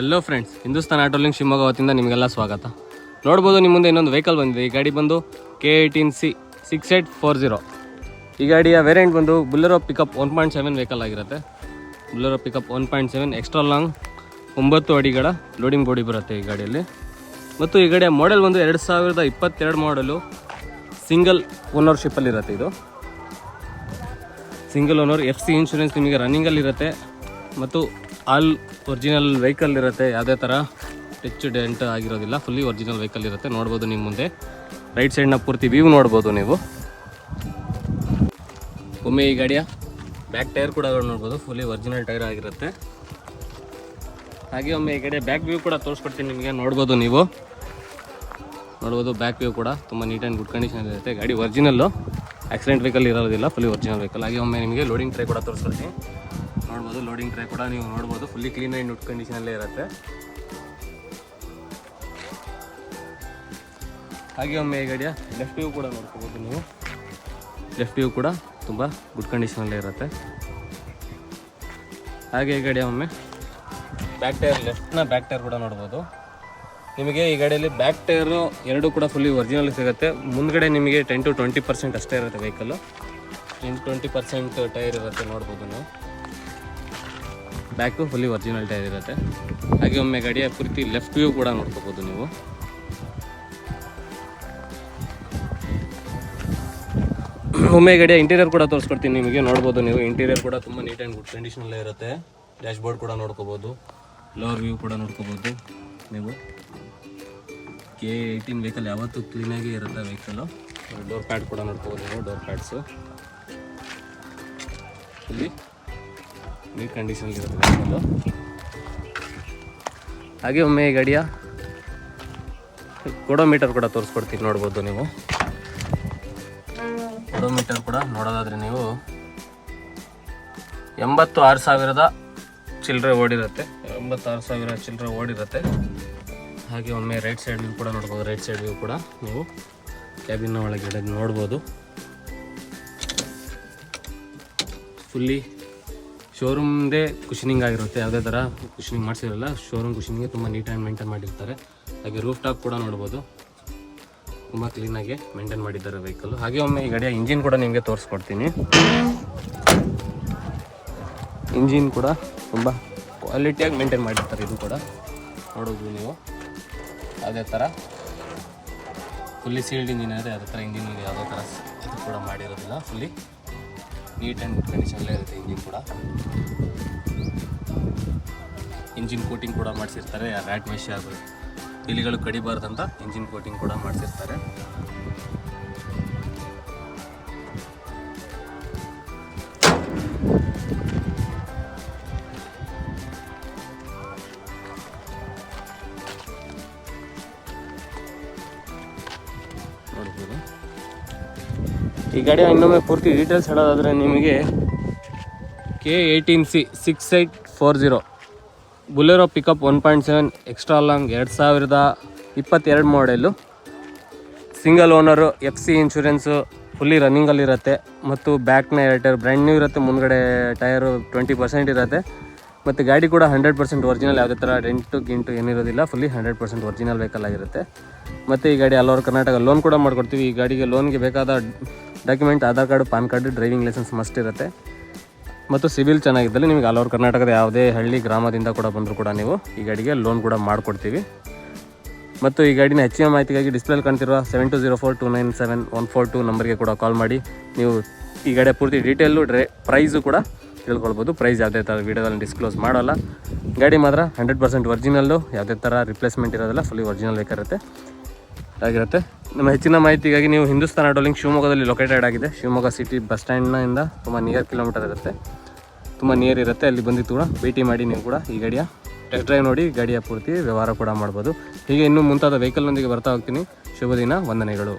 ಎಲ್ಲೋ friends Hindustan ಆಟೋಲಿಂಗ್ Shivamogga ವತಿಯಿಂದ ನಿಮಗೆಲ್ಲ ಸ್ವಾಗತ. ನೋಡ್ಬೋದು ನಿಮ್ಮ ಮುಂದೆ ಇನ್ನೊಂದು ವೆಹಿಕಲ್ ಬಂದಿದೆ. ಈ ಗಾಡಿ ಬಂದು K eighteen C six eight four zero ಈ ಗಾಡಿಯ ವೇರಿಯಂಟ್ ಬಂದು Bolero pickup one point seven vehicle ಆಗಿರುತ್ತೆ. Bolero pickup one point seven extra long ಒಂಬತ್ತು ಅಡಿಗಳ ಲೋಡಿಂಗ್ ಬೋಡಿ ಬರುತ್ತೆ ಈ ಗಾಡಿಯಲ್ಲಿ. ಮತ್ತು ಈ ಗಾಡಿಯ ಮಾಡೆಲ್ ಬಂದು ಎರಡು ಸಾವಿರದ ಇಪ್ಪತ್ತೆರಡು ಮಾಡಲು ಸಿಂಗಲ್ ಓನರ್ಶಿಪ್ಪಲ್ಲಿ ಇರುತ್ತೆ ಇದು. Single owner F C insurance ನಿಮಗೆ ರನ್ನಿಂಗಲ್ಲಿ ಇರುತ್ತೆ. ಮತ್ತು ಆಲ್ ಒರಿಜಿನಲ್ ವೆಹಿಕಲ್ ಇರುತ್ತೆ, ಯಾವುದೇ ಥರ ಟಚ್ ಡೆಂಟ್ ಆಗಿರೋದಿಲ್ಲ ಫುಲ್ಲಿ ಒರಿಜಿನಲ್ ವೆಹಿಕಲ್ ಇರುತ್ತೆ. ನೋಡ್ಬೋದು ನಿಮ್ಮ ಮುಂದೆ. ರೈಟ್ ಸೈಡ್ನ ಪೂರ್ತಿ ವ್ಯೂ ನೋಡ್ಬೋದು ನೀವು. ಒಮ್ಮೆ ಈ ಗಾಡಿಯ ಬ್ಯಾಕ್ ಟೈರ್ ಕೂಡ ನೋಡ್ಬೋದು ಫುಲ್ಲಿ ಒರಿಜಿನಲ್ ಟೈರ್ ಆಗಿರುತ್ತೆ. ಹಾಗೆ ಒಮ್ಮೆ ಈ ಗಾಡಿಯ ಬ್ಯಾಕ್ ವ್ಯೂ ಕೂಡ ತೋರಿಸ್ಕೊಡ್ತೀನಿ ನಿಮಗೆ, ನೋಡ್ಬೋದು ನೀವು. ನೋಡ್ಬೋದು ಬ್ಯಾಕ್ ವ್ಯೂ ಕೂಡ ತುಂಬ ನೀಟ್ ಆ್ಯಂಡ್ ಗುಡ್ ಕಂಡೀಷನ್ ಇರುತ್ತೆ. ಗಾಡಿ ಒರಿಜಿನಲ್ಲು ಆಕ್ಸಿಡೆಂಟ್ ವೆಹಿಕಲ್ ಇರೋದಿಲ್ಲ ಫುಲ್ಲಿ ಒರಿಜಿನಲ್ ವೆಹಿಕಲ್ ಹಾಗೆ ಒಮ್ಮೆ ನಿಮಗೆ ಲೋಡಿಂಗ್ ಟ್ರೈ ಕೂಡ ತೋರಿಸ್ಕೊಡ್ತೀನಿ. ನೋಡ್ಬೋದು ಲೋಡಿಂಗ್ ಟ್ರೈ ಕೂಡ ನೀವು ನೋಡ್ಬೋದು. ಫುಲ್ಲಿ ಕ್ಲೀನ್ ಆ್ಯಂಡ್ ಗುಡ್ ಕಂಡೀಷನಲ್ಲೇ ಇರುತ್ತೆ. ಹಾಗೆ ಒಮ್ಮೆ ಈ ಗಾಡಿಯ ಲೆಫ್ಟ್ ವ್ಯೂ ಕೂಡ ನೋಡ್ಕೋಬೋದು ನೀವು. ಲೆಫ್ಟ್ ವ್ಯೂ ಕೂಡ ತುಂಬ ಗುಡ್ ಕಂಡೀಷನಲ್ಲೇ ಇರುತ್ತೆ. ಹಾಗೆ ಈ ಗಾಡಿಯ ಒಮ್ಮೆ ಬ್ಯಾಕ್ ಟೈರ್ ಲೆಫ್ಟ್ನ ಬ್ಯಾಕ್ ಟೈರ್ ಕೂಡ ನೋಡ್ಬೋದು. ನಿಮಗೆ ಈ ಗಾಡಿಯಲ್ಲಿ ಬ್ಯಾಕ್ ಟೈರು ಎರಡು ಕೂಡ ಫುಲ್ಲಿ ಒರಿಜಿನಲ್ ಸಿಗುತ್ತೆ. ಮುಂದ್ಗಡೆ ನಿಮಗೆ ಟೆನ್ ಟು ಟ್ವೆಂಟಿ ಪರ್ಸೆಂಟ್ ಅಷ್ಟೇ ಇರುತ್ತೆ vehicle ten twenty percent tyre ಇರುತ್ತೆ ನೋಡ್ಬೋದು ನೀವು. ಬ್ಯಾಕು ಫುಲ್ಲಿ ಒರಿಜಿನಲ್ ಟೈರ್ ಇರುತ್ತೆ. ಹಾಗೆ ಒಮ್ಮೆ ಗಾಡಿಯ ಪೂರ್ತಿ ಲೆಫ್ಟ್ ವ್ಯೂ ಕೂಡ ನೋಡ್ಕೋಬೋದು ನೀವು. ಒಮ್ಮೆ ಗಾಡಿಯ ಇಂಟೀರಿಯರ್ ಕೂಡ ತೋರಿಸ್ಕೊಡ್ತೀನಿ ನಿಮಗೆ, ನೋಡ್ಬೋದು ನೀವು. ಇಂಟೀರಿಯರ್ ಕೂಡ ತುಂಬ ನೀಟ್ ಆ್ಯಂಡ್ ಗುಡ್ ಕಂಡೀಷನಲ್ಲೇ ಇರುತ್ತೆ. ಡ್ಯಾಶ್ ಬೋರ್ಡ್ ಕೂಡ ನೋಡ್ಕೋಬೋದು. ಲೋವರ್ ವ್ಯೂ ಕೂಡ ನೋಡ್ಕೋಬೋದು ನೀವು. ಕೆ ಏಯ್ಟೀನ್ ವೆಹಿಕಲ್ ಯಾವತ್ತೂ ಕ್ಲೀನಾಗಿ ಇರುತ್ತೆ ವೆಹಿಕಲ್ಲು ಡೋರ್ ಪ್ಯಾಡ್ ಕೂಡ ನೋಡ್ಕೋಬೋದು ನೀವು ಡೋರ್ ಪ್ಯಾಡ್ಸು ಇಲ್ಲಿ ನೀಟ್ ಕಂಡೀಷನಲ್ಲಿ ಇರುತ್ತೆ ಹಾಗೆ ಒಮ್ಮೆ ಗಾಡಿಯ ಕೊಡೋಮೀಟರ್ ಕೂಡ ತೋರಿಸ್ಕೊಡ್ತೀನಿ, ನೋಡ್ಬೋದು ನೀವು. ಕೊಡೋಮೀಟರ್ ಕೂಡ ನೋಡೋದಾದ್ರೆ ನೀವು ಎಂಬತ್ತು ಆರು ಸಾವಿರದ ಚಿಲ್ಲರೆ ಓಡಿರುತ್ತೆ. ಎಂಬತ್ತಾರು ಸಾವಿರ ಚಿಲ್ಲರೆ ಓಡಿರುತ್ತೆ. ಹಾಗೆ ಒಮ್ಮೆ ರೈಟ್ ಸೈಡ್ ವ್ಯೂ ಕೂಡ ನೋಡ್ಬೋದು ರೈಟ್ ಸೈಡ್ ವ್ಯೂ ಕೂಡ ನೀವು ಕ್ಯಾಬಿನ ಒಳಗಡೆ ನೋಡ್ಬೋದು. ಫುಲ್ಲಿ ಶೋರೂಮ್ದೇ ಕುಷನಿಂಗ್ ಆಗಿರುತ್ತೆ. ಯಾವುದೇ ಥರ ಕುಷನಿಂಗ್ ಮಾಡಿಸಿರಲ್ಲ ಶೋರೂಮ್ ಕುಷನಿಂಗ್ಗೆ ತುಂಬ ನೀಟ್ ಆ್ಯಂಡ್ ಮೇಂಟೈನ್ ಮಾಡಿರ್ತಾರೆ. ಹಾಗೆ ರೂಫ್ ಟಾಪ್ ಕೂಡ ನೋಡ್ಬೋದು. ತುಂಬ ಕ್ಲೀನಾಗಿ ಮೇಂಟೈನ್ ಮಾಡಿದ್ದಾರೆ ವೆಹಿಕಲ್ ಹಾಗೆ ಒಮ್ಮೆ ಈ ಗಾಡಿಯ ಇಂಜಿನ್ ಕೂಡ ನಿಮಗೆ ತೋರಿಸ್ಕೊಡ್ತೀನಿ. ಇಂಜಿನ್ ಕೂಡ ತುಂಬ ಕ್ವಾಲಿಟಿಯಾಗಿ ಮೇಂಟೈನ್ ಮಾಡಿರ್ತಾರೆ ಇದು ಕೂಡ. ನೋಡೋದು ನೀವು. ಯಾವುದೇ ಥರ ಫುಲ್ಲಿ ಸೀಲ್ಡ್ ಇಂಜಿನ್ ಆದರೆ ಅದೇ ಥರ ಇಂಜಿನ್ ಯಾವುದೇ ಥರ ಇದು ಕೂಡ ಮಾಡಿರೋದಿಲ್ಲ ಫುಲ್ಲಿ ನೀಟ್ ಆ್ಯಂಡ್ ಕಂಡೀಷನಲ್ಲೇ ಇರುತ್ತೆ ಇಂಜಿನ್ ಕೂಡ. ಇಂಜಿನ್ ಕೋಟಿಂಗ್ ಕೂಡ ಮಾಡಿಸಿರ್ತಾರೆ. ರ್ಯಾಟ್ ಮೆಷಿ ಅದು ಇಲಿಗಳು ಕಡಿಬಾರ್ದಂತ ಇಂಜಿನ್ ಕೋಟಿಂಗ್ ಕೂಡ ಮಾಡಿಸಿರ್ತಾರೆ. ನೋಡ್ಬೋದು ಈ ಗಾಡಿ ಇನ್ನೊಮ್ಮೆ ಪೂರ್ತಿ ಡೀಟೇಲ್ಸ್ ಹೇಳೋದಾದರೆ ನಿಮಗೆ K eighteen C six eight four zero Bolero pickup one point seven extra long ಎರಡು ಸಾವಿರದ ಇಪ್ಪತ್ತೆರಡು model single owner F C insurance fully ರನ್ನಿಂಗಲ್ಲಿರುತ್ತೆ ಮತ್ತು ಬ್ಯಾಕ್ನ ಎರಡು ಟೈರ್ ಬ್ರ್ಯಾಂಡ್ ನ್ಯೂ ಇರುತ್ತೆ, ಮುಂದ್ಗಡೆ ಟೈರು ಟ್ವೆಂಟಿ ಪರ್ಸೆಂಟ್ ಇರುತ್ತೆ. ಮತ್ತು ಗಾಡಿ ಕೂಡ ಹಂಡ್ರೆಡ್ ಪರ್ಸೆಂಟ್ ಒರಿಜಿನಲ್ ಯಾವುದೇ ಥರ ಡೆಂಟು ಗಿಂಟು ಏನಿರೋದಿಲ್ಲ fully hundred percent original vehicle ಆಗಿರುತ್ತೆ. ಮತ್ತು ಈ ಗಾಡಿ ಆಲ್ ಕರ್ನಾಟಕ ಲೋನ್ ಕೂಡ ಮಾಡ್ಕೊಡ್ತೀವಿ. ಈ ಗಾಡಿಗೆ ಲೋನ್ಗೆ ಬೇಕಾದ document Aadhaar card PAN card driving licence must ಇರುತ್ತೆ. ಮತ್ತು ಸಿವಿಲ್ ಚೆನ್ನಾಗಿದ್ದಲ್ಲಿ ನಿಮಗೆ ಆಲ್ ಓವರ್ ಕರ್ನಾಟಕದ ಯಾವುದೇ ಹಳ್ಳಿ ಗ್ರಾಮದಿಂದ ಕೂಡ ಬಂದರೂ ಕೂಡ ನೀವು ಈ ಗಾಡಿಗೆ ಲೋನ್ ಕೂಡ ಮಾಡಿಕೊಡ್ತೀವಿ. ಮತ್ತು ಈ ಗಾಡಿನ ಹೆಚ್ಚಿನ ಮಾಹಿತಿಗಾಗಿ ಡಿಸ್ಪ್ಲೇಲಿ ಕಾಣ್ತಿರುವ seven two zero four two nine seven one four two ನಂಬರ್ಗೆ ಕೂಡ ಕಾಲ್ ಮಾಡಿ. ನೀವು ಈ ಗಾಡಿಯ ಪೂರ್ತಿ ಡೀಟೇಲು ಡ್ರೈ ಪ್ರೈಸು ಕೂಡ ತಿಳ್ಕೊಳ್ಬೋದು. ಪ್ರೈಸ್ ಯಾವುದೇ ಥರ ವೀಡಿಯೋದಲ್ಲಿ ಡಿಸ್ಕ್ಲೋಸ್ ಮಾಡೋಲ್ಲ. ಗಾಡಿ ಮಾತ್ರ ಹಂಡ್ರೆಡ್ ಪರ್ಸೆಂಟ್ ಒರಿಜಿನಲ್ಲು ಯಾವುದೇ ಥರ ರಿಪ್ಲೇಸ್ಮೆಂಟ್ ಇರೋದಿಲ್ಲ ಫುಲ್ಲಿ ಒರಿಜಿನಲ್ ಬೇಕಾಗುತ್ತೆ ಆಗಿರುತ್ತೆ ನಮ್ಮ ಹೆಚ್ಚಿನ ಮಾಹಿತಿಗಾಗಿ ನೀವು ಹಿಂದೂಸ್ತಾನ ಡೋಲಿಂಗ್ ಶಿವಮೊಗ್ಗದಲ್ಲಿ ಲೊಕೇಟೆಡ್ ಆಗಿದೆ. ಶಿವಮೊಗ್ಗ ಸಿಟಿ ಬಸ್ ಸ್ಟ್ಯಾಂಡ್ನಿಂದ ತುಂಬ ನಿಯರ್ ಕಿಲೋಮೀಟರ್ ಇರುತ್ತೆ. ತುಂಬ ನಿಯರ್ ಇರುತ್ತೆ. ಅಲ್ಲಿ ಬಂದಿದ್ದು ಕೂಡ ಭೇಟಿ ಮಾಡಿ ನೀವು ಕೂಡ ಈ ಗಾಡಿಯ ಟೆಸ್ಟ್ ಡ್ರೈವ್ ನೋಡಿ ಗಾಡಿಯ ಪೂರ್ತಿ ವ್ಯವಹಾರ ಕೂಡ ಮಾಡ್ಬೋದು. ಹೀಗೆ ಇನ್ನೂ ಮುಂತಾದ ವೆಹಿಕಲ್ನೊಂದಿಗೆ ಬರ್ತಾ ಹೋಗ್ತೀನಿ. ಶುಭ ದಿನ, ವಂದನೆಗಳು.